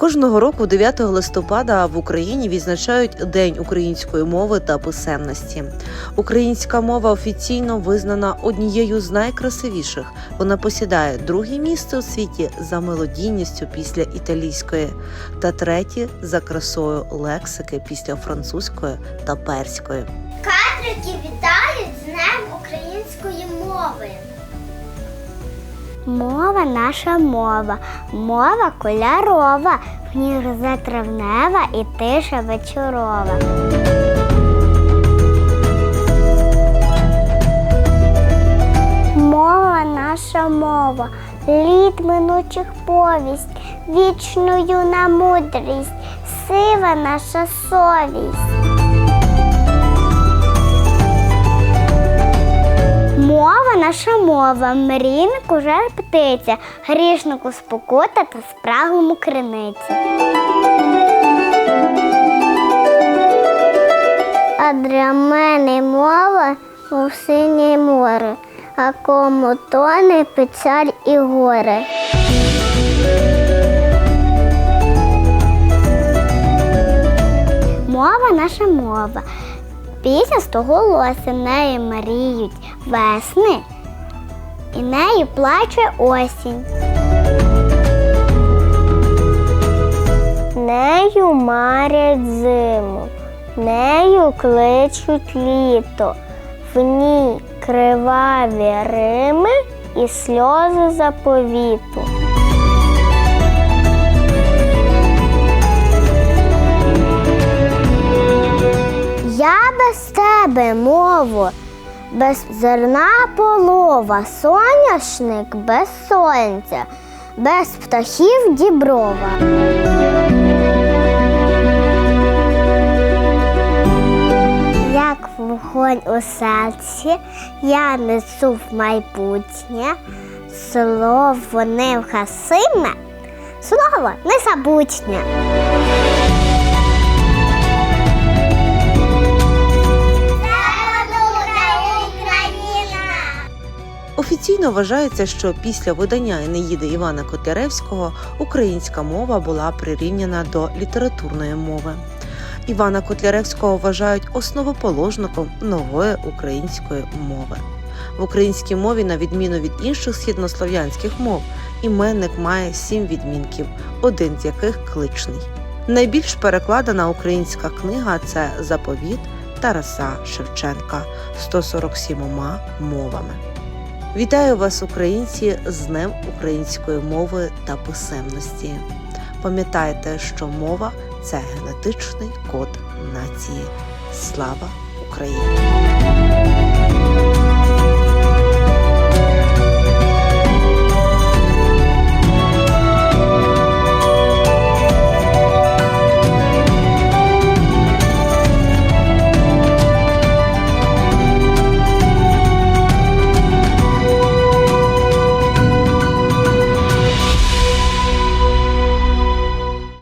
Кожного року, 9 листопада, в Україні відзначають День української мови та писемності. Українська мова офіційно визнана однією з найкрасивіших. Вона посідає друге місце у світі за мелодійністю після італійської та третє за красою лексики після французької та перської. Катрики вітають з Днем української мови. Мова наша мова, мова кольорова, в ній грозе травнева і тиша вечорова. Мова наша мова, літ минучих повість, вічну юна мудрість, сива наша совість. Наша мова, мрійнику жар птиця, грішнику спокута та спраглому криниця. А для мене мова, мов синє море, а кому тоне печаль і горе. Мова наша мова. Пісня стоголоси нею маріють весни, і нею плаче осінь. Нею марять зиму, нею кличуть літо, в ній криваві рими і сльози заповіту. Я без тебе, мово, без зерна полова, соняшник без сонця, без птахів діброва. Як вогонь у серці, я несу в майбутнє, слово невгасиме, слово незабутнє. Офіційно вважається, що після видання Енеїди Івана Котляревського українська мова була прирівняна до літературної мови. Івана Котляревського вважають основоположником нової української мови. В українській мові, на відміну від інших східнослов'янських мов, іменник має сім відмінків, один з яких кличний. Найбільш перекладена українська книга це заповіт Тараса Шевченка 147 мовами. Вітаю вас, українці, з Днем української мови та писемності. Пам'ятайте, що мова це генетичний код нації. Слава Україні!